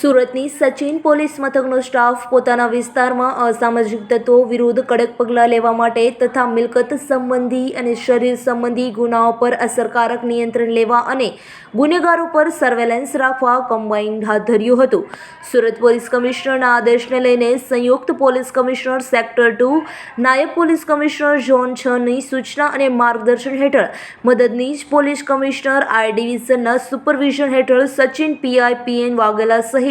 સુરતની Sachin police મથકનો staff પોતાના વિસ્તારમાં અસામાજિક તત્વો વિરુદ્ધ કડક પગલાં લેવા માટે તથા મિલકત સંબંધી અને શરીર સંબંધી ગુનાઓ પર અસરકારક નિયંત્રણ લેવા અને ગુનેગારો પર સર્વેલન્સ રાખવા કમ્બાઇન્ડ હાથ ધર્યું હતું. સુરત પોલીસ કમિશનરના આદેશને લઈને સંયુક્ત પોલીસ કમિશનર સેક્ટર ટુ, નાયબ પોલીસ કમિશનર ઝોન છની સૂચના અને માર્ગદર્શન હેઠળ મદદનીશ પોલીસ કમિશનર આર ડિવિઝનના સુપરવિઝન હેઠળ સચિન પીઆઈ પીએન વાઘેલા સહિત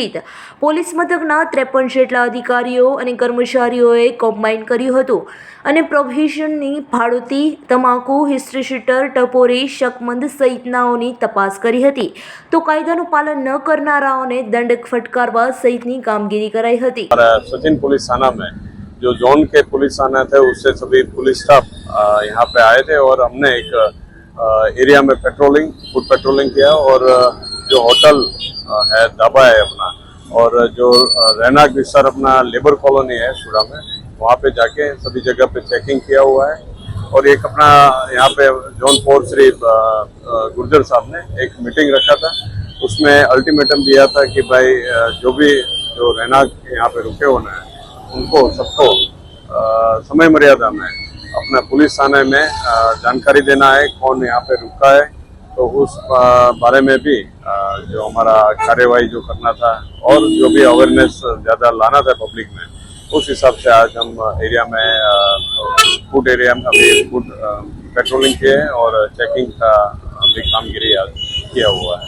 પોલીસ મથકના ત્રેપન જેટલા અધિકારીઓ અને કર્મચારીઓએ કમ્બાઇન કર્યું હતું અને પ્રોહિબિશનની ભાડુતી તમાકુ હિસ્ટ્રી શીટર ટપોરી શકમંદ સહિતનાઓની તપાસ કરી હતી તો કાયદાનું પાલન ન કરનારાઓને દંડ ફટકારવા સહિતની કામગીરી કરાઈ હતી हमारा सचिन पुलिस थाना में जो जोन के पुलिस थाना थे उससे सभी पुलिस स्टाफ अ, यहाँ पे आए थे और हमने एक अ, एरिया में पेट्रोलिंग फुट पेट्रोलिंग किया और अ, जो होटल अ, है, ढाबा है अपना। और जो रहना विस्तार अपना लेबर कॉलोनी है सूरा में, वहाँ पे जाके सभी जगह पे चेकिंग किया हुआ है। और एक अपना यहाँ पे जोन फोर श्री गुर्जर साहब ने एक मीटिंग रखा था। उसमें अल्टीमेटम दिया था कि भाई जो भी, जो रहना यहाँ पे रुके होना है, उनको सबको समय मर्यादा में अपना पुलिस थाने में जानकारी देना है कौन यहाँ पे रुका है। तो उस बारे में भी जो हमारा कार्यवाही जो करना था और जो भी अवेयरनेस ज़्यादा लाना था पब्लिक में, उस हिसाब से आज हम एरिया में फ़ूड एरिया में अभी फ़ूड पेट्रोलिंग किए और चेकिंग का भी कामगिरी आज किया हुआ है।